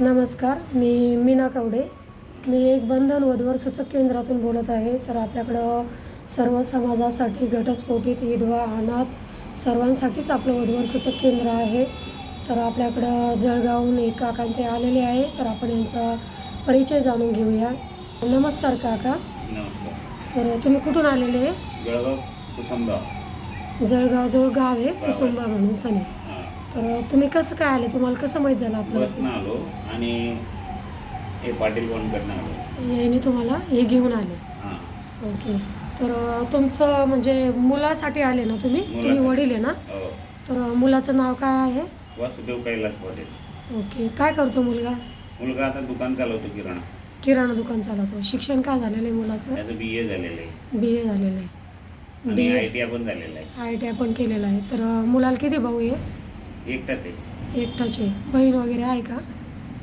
नमस्कार मी मीना कवडे. मी एक बंधन वधूवर सूचक केंद्रातून बोलत आहे. तर आपल्याकडं सर्व समाजासाठी घटस्फोटित विधवा अनाथ सर्वांसाठीच आपलं वधूवर सूचक केंद्र आहे. तर आपल्याकडं जळगावहून एक काका ते आलेले आहे. तर आपण यांचा परिचय जाणून घेऊया. नमस्कार काका. नमस्कार. तर तुम्ही कुठून आलेले? आहे जळगाव जळगावजवळ गाव आहे. कुसुंबा म्हणून सने. तर तुम्ही कसं काय आले? तुम्हाला कसं माहीत झालं आपलं बसनं आलो आणि हे पाटील फोनकडनं आलो. याने तुम्हाला हे घेऊन आले. हां. ओके. तर अ, तुमचं म्हणजे मुलासाठी आले ना तुम्ही? तुम्ही मुलासाठी. वडील आहे ना? हो. तर अ, मुलाचं नाव काय आहे? वासुदेव कैलास पाटील. ओके. काय करतो मुलगा? मुलगा आता दुकान चालवतो किराणा. किराणा दुकान चालवतो. शिक्षण काय झालेलं आहे मुलाचं? त्याचं बी ए झालेलं आहे. बी ए झालेलं आहे. आणि बी आय टी आय पण झालेलं आहे. आय टी आय पण केलेलं आहे. तर अ, मुलाला किती भाऊ आहे? एकटाच? आहे एकटाचे. बहीण वगैरे आहे का?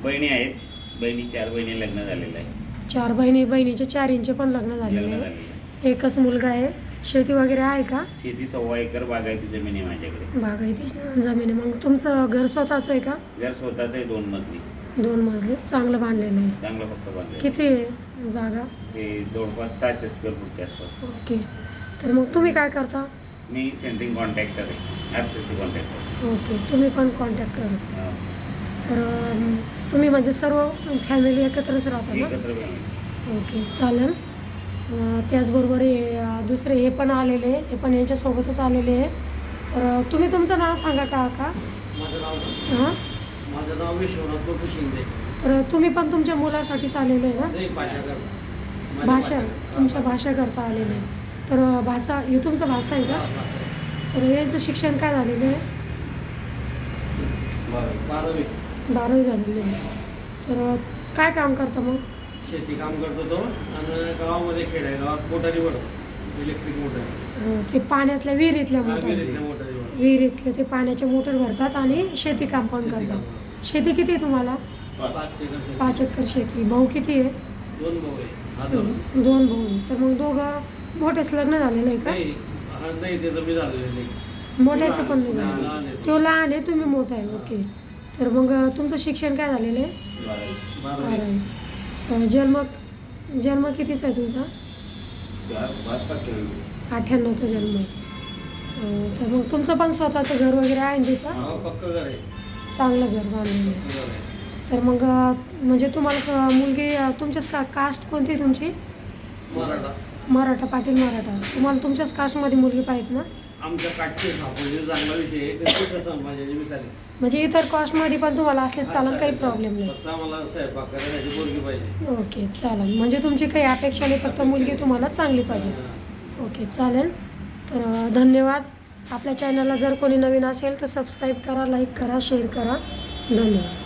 बहिणी आहेत. बहिणी चार बहिणी लग्न झालेलं आहे. चार बहिणी बहिणीचे चार इंचे पण लग्न झालेले लग्न आहे. झालेलं आहे. एकच मुलगा आहे. शेती वगैरे आहे का? शेती सव्वा एकर बागायती जमीन आहे माझ्याकडे. बागायती जमीन आहे. मग तुमचं घर स्वतःचं आहे का? घर स्वतःच आहे दोन मजली. दोन मजले. चांगलं बांधलेलं आहे. चांगलं फक्त बांधलं किती आहे जागा? ते जवळपास सहाशे स्क्वेअर फूटच्या आसपास. ओके. तर मग तुम्ही काय करता? मी सेंट्रिंग कॉन्ट्रॅक्टर आहे. R C C contractor okay तुम्ही पण कॉन्टॅक्टर तर अम, तुम्ही म्हणजे सर्व फॅमिली एकत्रच राहता ना? एकत्र. ओके चालेल. अं, त्याचबरोबर हे अं, दुसरे हे पण आलेले आहे. हे पण यांच्यासोबतच आलेले आहे. तर अं, तुम्ही तुमचं नाव सांगा का का? माझं नाव हां? माझं नाव विश्वनाथ शिंदे. तर तुम्ही पण तुमच्या मुलासाठीच आलेले आहे ना? नाही भाषा करता तुमच्या भाषा करता आलेले आहे. तर अं, भाषा हे तुमचं भाषा आहे का. तर यांचं शिक्षण काय झालेलं आहे? बारावी. बारावी झालेली आहे. तर काय काम करता मग? शेती काम करतो तो आणि गावामध्ये खेड्यागावात मोटारी भरतो इलेक्ट्रिक मोटर ते पाण्यातल्या विहिरीतल्या मोटर. विहिरीतले ते पाण्याचे मोटर भरतात आणि शेती काम पण करतात. शेती किती आहे तुम्हाला? पाच एकर शेती. भाऊ किती आहे? दोन भाऊ आहे. दोन. भाऊ. आहे तर मग दोघं मोठेच लग्न झालेलं आहे का? नाही त्याचं मी झालेलं नाही. मोठ्याचं पण नाही लहान- झालं तो. तो लहान आहे तुम्ही मोठा आहे ओके. तर मग अं, तुमचं शिक्षण काय झालेलं आहे? बारावी. बारावी. अं, जन्म जन्म कितीचा आहे तुमचा? अठ्ठ्याण्णवचा जन्म आहे. अं, तर मग तुमचं पण स्वतःचं घर वगैरे आहे ना तिथं? हा पक्क घर आहे. चांगलं घर बांधलेलं आहे. पक्क घर आहे. तर मग अं, म्हणजे तुम्हाला क- मुलगी अं, तुमच्याच का कास्ट कोणती आहे तुमची? मराठा. मराठा पाटील मराठा. तुम्हाला तुमच्याच कास्टमध्ये मुलगी पाहिजे ना? आमच्या काटचे सापडले चांगला विषय आहे ते दुसऱ्या समाजाची मिसाली म्हणजे इतर कास्टमध्ये पण तुम्हाला असले चालेल काही प्रॉब्लेम नाही. फक्त आम्हाला स्वयंपाक करायची पोरगी पाहिजे. ओके चालेल. म्हणजे तुमची काही अपेक्षा नाही फक्त मुलगी तुम्हाला चांगली पाहिजे. ओके चालेल. तर अं, धन्यवाद. आपल्या चॅनलला जर कोणी नवीन असेल तर सबस्क्राईब करा लाईक करा शेअर करा. धन्यवाद.